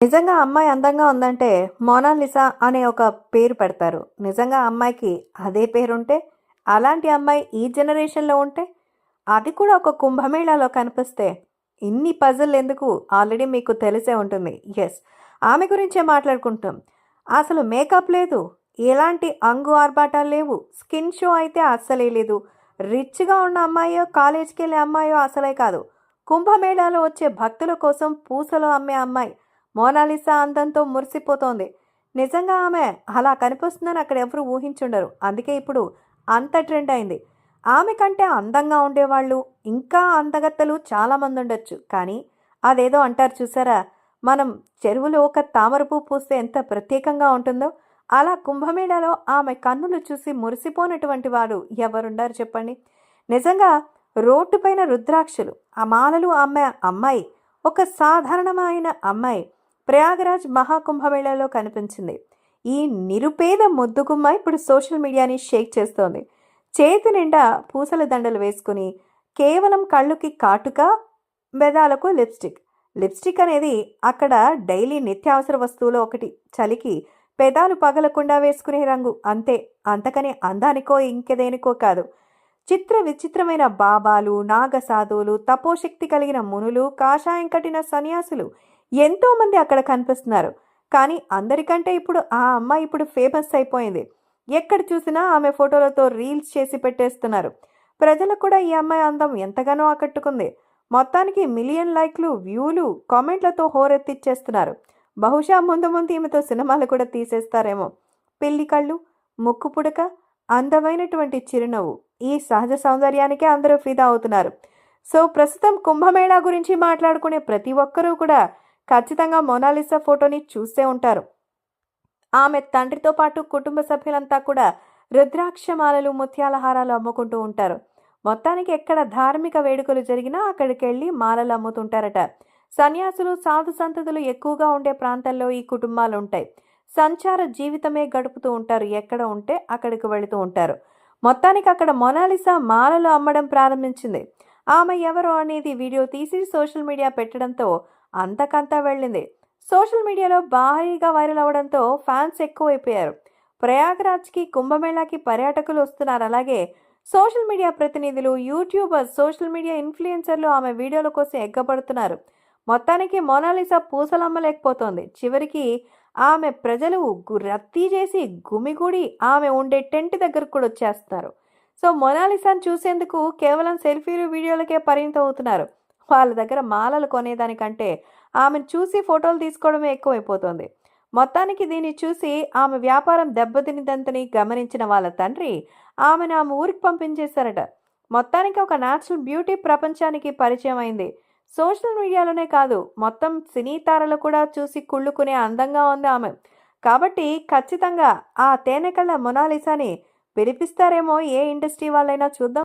నిజంగా అమ్మాయి అందంగా ఉందంటే మోనాలిసా అనే ఒక పేరు పెడతారు. నిజంగా అమ్మాయికి అదే పేరుంటే అలాంటి అమ్మాయి ఈ జనరేషన్లో ఉంటే అది కూడా ఒక కుంభమేళాలో కనిపిస్తే ఇన్ని పజిల్ ఎందుకు ఆల్రెడీ మీకు తెలిసే ఉంటుంది. ఎస్ ఆమె గురించే మాట్లాడుకుంటాం. అసలు మేకప్ లేదు ఎలాంటి అంగు ఆర్భాటాలు లేవు స్కిన్ షో అయితే అస్సలే లేదు. రిచ్గా ఉన్న అమ్మాయో కాలేజ్కి వెళ్ళే అమ్మాయో అసలే కాదు. కుంభమేళాలో వచ్చే భక్తుల కోసం పూసలు అమ్మే అమ్మాయి మోనాలిసా అందంతో మురిసిపోతోంది. నిజంగా ఆమె అలా కనిపిస్తుందని అక్కడ ఎవరు ఊహించుండరు. అందుకే ఇప్పుడు అంత ట్రెండ్ అయింది. ఆమె కంటే అందంగా ఉండేవాళ్ళు ఇంకా అందగత్తలు చాలామంది ఉండొచ్చు. కానీ అదేదో అంటారు చూసారా? మనం చెరువులో ఒక తామరపు పూస్తే ఎంత ప్రత్యేకంగా ఉంటుందో అలా కుంభమేళాలో ఆమె కన్నులు చూసి మురిసిపోనటువంటి వాడు ఎవరుండారు చెప్పండి? నిజంగా రోడ్డుపైన రుద్రాక్షలు ఆ మాలలు అమ్మే అమ్మాయి ఒక సాధారణమైన అమ్మాయి. ప్రయాగరాజ్ మహాకుంభమేళాలో కనిపించింది. ఈ నిరుపేద ముద్దుగుమ్మ ఇప్పుడు సోషల్ మీడియాని షేక్ చేస్తోంది. చేతి నిండా పూసల దండలు వేసుకుని కేవలం కళ్ళుకి కాటుక మెదాలకు లిప్స్టిక్. లిప్స్టిక్ అనేది అక్కడ డైలీ నిత్యావసర వస్తువులో ఒకటి. చలికి పెదాలు పగలకుండా వేసుకునే రంగు. అంతే. అంతకని అందానికో ఇంకేదేనికో కాదు. చిత్ర విచిత్రమైన బాబాలు నాగసాధువులు తపోశక్తి కలిగిన మునులు కాషాయం కట్టిన సన్యాసులు ఎంతోమంది అక్కడ కనిపిస్తున్నారు. కానీ అందరికంటే ఇప్పుడు ఆ అమ్మాయి ఇప్పుడు ఫేమస్ అయిపోయింది. ఎక్కడ చూసినా ఆమె ఫోటోలతో రీల్స్ చేసి పెట్టేస్తున్నారు. ప్రజలకు కూడా ఈ అమ్మాయి అందం ఎంతగానో ఆకట్టుకుంది. మొత్తానికి మిలియన్ లైక్లు వ్యూలు కామెంట్లతో హోరెత్తిచ్చేస్తున్నారు. బహుశా ముందు ముందు ఈమెతో సినిమాలు కూడా తీసేస్తారేమో. పెళ్ళి కళ్ళు ముక్కు పుడక అందమైనటువంటి చిరునవ్వు. ఈ సహజ సౌందర్యానికే అందరూ ఫిదా అవుతున్నారు. సో ప్రస్తుతం కుంభమేళా గురించి మాట్లాడుకునే ప్రతి ఒక్కరూ కూడా ఖచ్చితంగా మొనాలిసా ఫోటోని చూసే ఉంటారు. ఆమె తండ్రితో పాటు కుటుంబ సభ్యులంతా కూడా రుద్రాక్షమాలలు ముత్యాల హారాలు అమ్ముకుంటూ ఉంటారు. మొత్తానికి ఎక్కడ ధార్మిక వేడుకలు జరిగినా అక్కడికి వెళ్ళి మాలలు అమ్ముతుంటారట. సన్యాసులు సాధు సంతతులు ఎక్కువగా ఉండే ప్రాంతాల్లో ఈ కుటుంబాలు ఉంటాయి సంచార జీవితమే గడుపుతూ ఉంటారు. ఎక్కడ ఉంటే అక్కడికి వెళుతూ ఉంటారు. మొత్తానికి అక్కడ మొనాలిసా మాలలు అమ్మడం ప్రారంభించింది. ఆమె ఎవరో అనేది వీడియో తీసి సోషల్ మీడియా పెట్టడంతో అంతకంతా వెళ్ళింది. సోషల్ మీడియాలో భారీగా వైరల్ అవడంతో ఫ్యాన్స్ ఎక్కువైపోయారు. ప్రయాగరాజ్కి కుంభమేళాకి పర్యాటకులు వస్తున్నారు. అలాగే సోషల్ మీడియా ప్రతినిధులు యూట్యూబర్స్ సోషల్ మీడియా ఇన్ఫ్లుయెన్సర్లు ఆమె వీడియోల కోసం ఎగ్గబడుతున్నారు. మొత్తానికి మోనాలిసా పూసలమ్మలేకపోతోంది. చివరికి ఆమె ప్రజలు గు- రద్దీ చేసి గుమిగూడి ఆమె ఉండే టెంట్ దగ్గరకు కూడా వచ్చేస్తున్నారు. సో మొనాలిసాను చూసేందుకు కేవలం సెల్ఫీలు వీడియోలకే పరిమితం అవుతున్నారు వాళ్ళ దగ్గర మాలలు కొనేదానికంటే ఆమెను చూసి ఫోటోలు తీసుకోవడమే ఎక్కువైపోతుంది. మొత్తానికి దీన్ని చూసి ఆమె వ్యాపారం దెబ్బతినిదంతని గమనించిన వాళ్ళ తండ్రి ఆమెను ఆమె ఊరికి పంపించేశారట. మొత్తానికి ఒక న్యాచురల్ బ్యూటీ ప్రపంచానికి పరిచయం అయింది. సోషల్ మీడియాలోనే కాదు మొత్తం సినీ తారలు కూడా చూసి కుళ్ళుకునే అందంగా ఉంది ఆమె. కాబట్టి ఖచ్చితంగా ఆ తేనెకళ్ళ మొనాలిసాని పిలిపిస్తారేమో ఏ ఇండస్ట్రీ వాళ్ళైనా చూద్దాం.